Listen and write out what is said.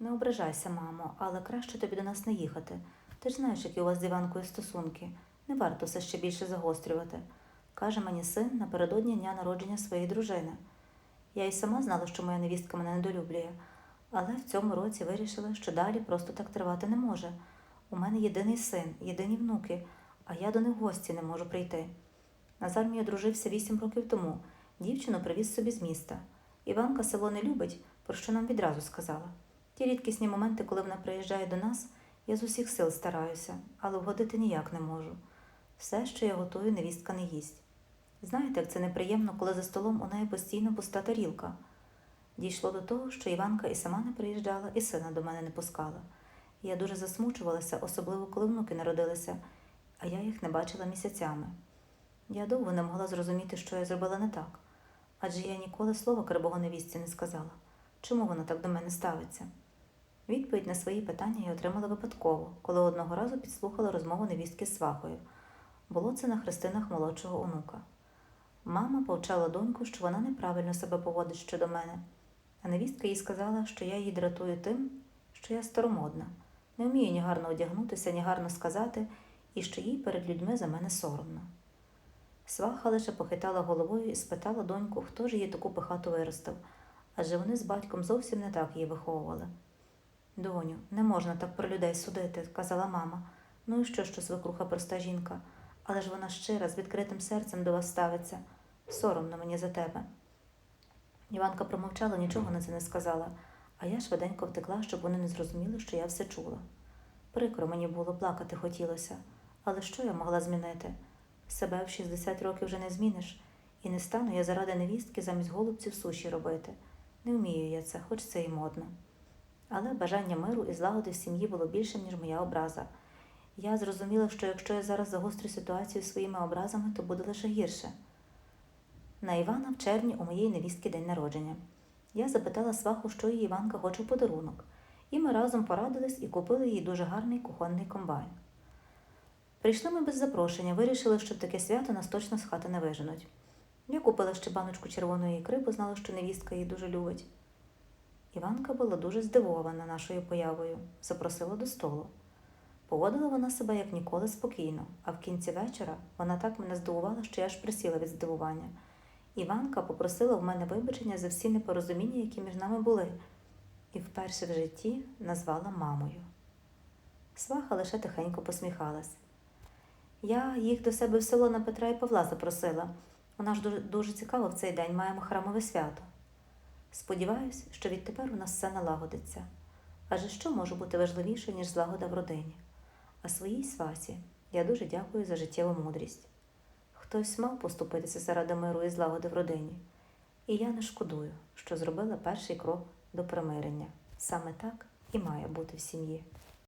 Не ображайся, мамо, але краще тобі до нас не їхати. Ти ж знаєш, які у вас з Іванкою стосунки. Не варто все ще більше загострювати, каже мені син напередодні дня народження своєї дружини. Я й сама знала, що моя невістка мене недолюблює, але в цьому році вирішила, що далі просто так тривати не може. У мене єдиний син, єдині внуки, а я до них гості не можу прийти. Назар мій одружився вісім років тому. Дівчину привіз собі з міста. Іванка село не любить, про що нам відразу сказала. Ті рідкісні моменти, коли вона приїжджає до нас, я з усіх сил стараюся, але вгодити ніяк не можу. Все, що я готую, невістка не їсть. Знаєте, як це неприємно, коли за столом у неї постійно пуста тарілка. Дійшло до того, що Іванка і сама не приїжджала, і сина до мене не пускала. Я дуже засмучувалася, особливо коли внуки народилися, а я їх не бачила місяцями. Я довго не могла зрозуміти, що я зробила не так, адже я ніколи слова кривого невістці не сказала. Чому вона так до мене ставиться? Відповідь на свої питання я отримала випадково, коли одного разу підслухала розмову невістки з свахою. Було це на хрестинах молодшого онука. Мама повчала доньку, що вона неправильно себе поводить щодо мене, а невістка їй сказала, що я її дратую тим, що я старомодна, не вмію ні гарно одягнутися, ні гарно сказати, і що їй перед людьми за мене соромно. Сваха лише похитала головою і спитала доньку, хто ж її таку пихату виростив, адже вони з батьком зовсім не так її виховували. Доню, не можна так про людей судити, казала мама. Ну і що, що свекруха проста жінка, але ж вона щира, з відкритим серцем до вас ставиться. Соромно мені за тебе. Іванка промовчала, нічого на це не сказала, а я швиденько втекла, щоб вони не зрозуміли, що я все чула. Прикро мені було, плакати хотілося, але що я могла змінити? Себе в 60 років вже не зміниш, і не стану я заради невістки замість голубців суші робити. Не вмію я це, хоч це і модно. Але бажання миру і злагоди в сім'ї було більшим, ніж моя образа. Я зрозуміла, що якщо я зараз загострю ситуацію своїми образами, то буде лише гірше. На Івана в червні у моєї невістки день народження. Я запитала сваху, що її Іванка хоче в подарунок, і ми разом порадились і купили їй дуже гарний кухонний комбайн. Прийшли ми без запрошення, вирішили, що таке свято нас точно з хати не виженуть. Я купила ще баночку червоної ікри, бо знала, що невістка її дуже любить. Іванка була дуже здивована нашою появою, запросила до столу. Поводила вона себе як ніколи спокійно, а в кінці вечора вона так мене здивувала, що я аж присіла від здивування. Іванка попросила в мене вибачення за всі непорозуміння, які між нами були, і вперше в житті назвала мамою. Сваха лише тихенько посміхалась. Я їх до себе в село на Петра і Павла запросила. Вона ж дуже, цікаво в цей день маємо храмове свято. Сподіваюсь, що відтепер у нас все налагодиться. Адже що може бути важливіше, ніж злагода в родині? А своїй свасі я дуже дякую за життєву мудрість. Хтось мав поступитися заради миру і злагоди в родині, і я не шкодую, що зробила перший крок до примирення. Саме так і має бути в сім'ї.